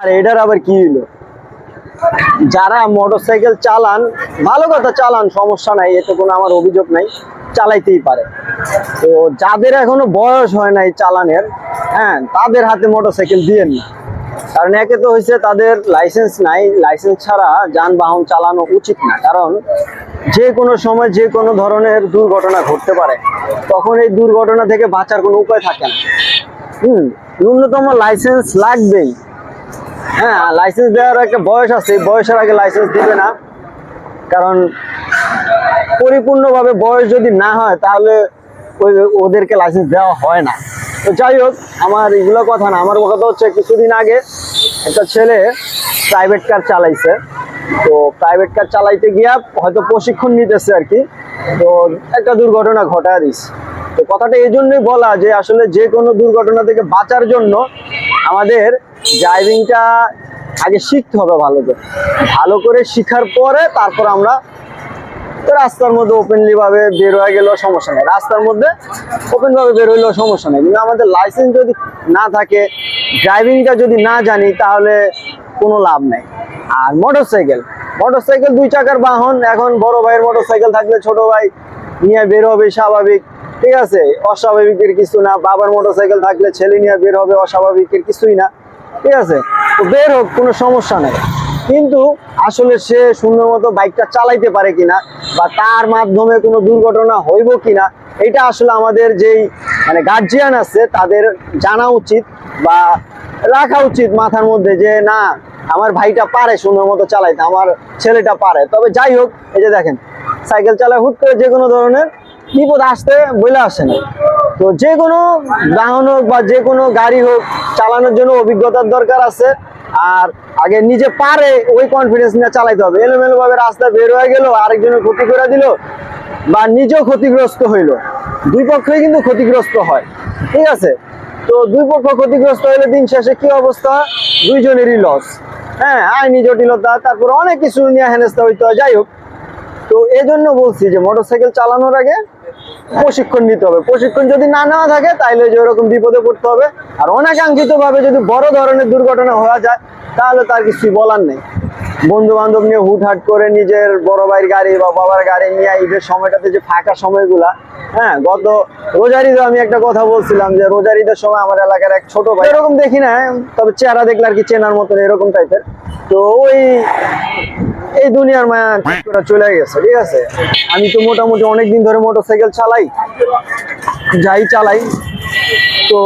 আর এটার আবার কি হলো যারা মোটরসাইকেল চালান, ভালো কথা চালান, সমস্যা নাই, এতে কোনো আমার অভিযোগ নাই, চালাইতেই পারে। তো যাদের এখনও বয়স হয় নাই চালানের হ্যাঁ তাদের হাতে মোটরসাইকেল দিয়েন না। কারণ একে তো হয়েছে তাদের লাইসেন্স নাই, লাইসেন্স ছাড়া যানবাহন চালানো উচিত না। কারণ যে কোনো সময় যে কোনো ধরনের দুর্ঘটনা ঘটতে পারে, তখন এই দুর্ঘটনা থেকে বাঁচার কোনো উপায় থাকে না। হুম, ন্যূনতম লাইসেন্স লাগবেই। হ্যাঁ লাইসেন্স দেওয়ার একটা বয়স আছে বয়সের আগে লাইসেন্স দিবে না। কারণ পরিপূর্ণভাবে বয়স যদি না হয়, তাহলে ওই ওদেরকে লাইসেন্স দেওয়া হয় না। তো যাই হোক, আমার এগুলো কথা না, আমার কথা হচ্ছে কিছুদিন আগে একটা ছেলে প্রাইভেট কার চালাইছে। তো প্রাইভেট কার চালাইতে গিয়া হয়তো প্রশিক্ষণ নিতেছে আর কি। তো একটা দুর্ঘটনা ঘটায় দিস তো কথাটা এই জন্যই বলা যে আসলে যে কোনো দুর্ঘটনা থেকে বাঁচার জন্য আমাদের ড্রাইভিংটা আগে শিখতে হবে ভালো করে। ভালো করে শিখার পরে তারপর আমরা রাস্তার মধ্যে ওপেনলি ভাবে বের হয়ে গেলেও সমস্যা নেই। রাস্তার মধ্যে ওপেন ভাবে বের হইলেও সমস্যা নেই। কিন্তু আমাদের লাইসেন্স যদি না থাকে ড্রাইভিংটা যদি না জানি, তাহলে কোনো লাভ নেই। আর মোটরসাইকেল মোটরসাইকেল দুই চাকার বাহন, এখন বড় ভাইয়ের মোটরসাইকেল থাকলে ছোট ভাই নিয়ে বের হবে, স্বাভাবিক। ঠিক আছে, অস্বাভাবিকের কিছু না, বাবার মোটরসাইকেল থাকলে ছেলে নিয়ে বের হবে, অস্বাভাবিকের কিছুই না, ঠিক আছে? তো বের হোক, কোনো সমস্যা নেই। কিন্তু আসলে সে সুন্দর মতো বাইকটা চালাইতে পারে কিনা বা তার মাধ্যমে কোনো দুর্ঘটনা হইব কিনা, এটা আসলে আমাদের যেই মানে গার্জিয়ান আছে, তাদের জানা উচিত বা রাখা উচিত মাথার মধ্যে যে, না, আমার ভাইটা পারে সুন্দর মতো চালাইতে, আমার ছেলেটা পারে। তবে যাই হোক, এই যে দেখেন, সাইকেল চালায় হুট করে যে কোনো ধরনের বিপদ আসতে বলে আসে না। তো যে কোনো বাহন হোক বা যে কোনো গাড়ি হোক, চালানোর জন্য অভিজ্ঞতার দরকার আছে। আর আগে নিজে পারে ওই কনফিডেন্স নিয়ে চালাইতে হবে। এলোমেলো ভাবে রাস্তায় বের হয়ে গেল, আরেকজনের ক্ষতি করে দিল বা নিজেও ক্ষতিগ্রস্ত হইল। দুই পক্ষই কিন্তু ক্ষতিগ্রস্ত হয়। ঠিক আছে? তো দুই পক্ষ ক্ষতিগ্রস্ত হইলে দিন শেষে কি অবস্থা? দুইজনেরই লস হ্যাঁ আইনি জটিলতা, তারপর অনেক কিছু নিয়ে হেনস্থা হইতে হয়। যাই হোক, তো এই জন্য বলছি যে মোটরসাইকেল চালানোর আগে প্রশিক্ষণ নিতে হবে। প্রশিক্ষণ যদি না নেওয়া থাকে তাহলে যে ওরকম বিপদে পড়তে হবে। আর অনাকাঙ্ক্ষিত ভাবে যদি বড় ধরনের দুর্ঘটনা হওয়া যায়, তাহলে তার কিছুই বলার নেই। বন্ধু বান্ধব নিয়ে হুটহাট করে নিজের বড় ভাইয়ের গাড়ি বা বাবার গাড়ি নিয়ে ঈদের সময়টাতে যে ফাঁকা সময়গুলা হ্যাঁ গত রোজার ঈদে আমি একটা কথা বলছিলাম যে রোজার ঈদের সময় আমার এলাকার এক ছোট ভাই, এরকম দেখি না, তবে চেহারা দেখলে আর কি চেনার মতন এরকম টাইপের তো ওই এই দুনিয়ার মায়া ঠিক করে চলে গেছে, ঠিক আছে? আমি তো মোটামুটি অনেকদিন ধরে মোটরসাইকেল চালাই, যাই চালাই। তো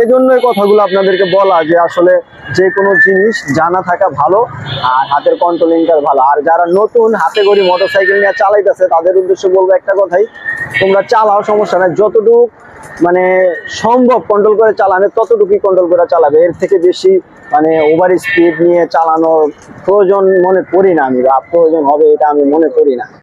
এই জন্য এই কথাগুলো আপনাদেরকে বলা যে আসলে যে কোনো জিনিস জানা থাকা ভালো আর হাতের কন্ট্রোলিংটা ভালো। আর যারা নতুন হাতে করি মোটরসাইকেল নিয়ে চালাইতেছে, তাদের উদ্দেশ্যে বলব একটা কথাই, তোমরা চালাও, সমস্যা নাই। যতটুকু মানে সম্ভব কন্ট্রোল করে চালানো ততটুকুই কন্ট্রোল করে চালাবে। এর থেকে বেশি মানে ওভার স্পিড নিয়ে চালানোর প্রয়োজন মনে করি না আমি, বা প্রয়োজন হবে এটা আমি মনে করি না।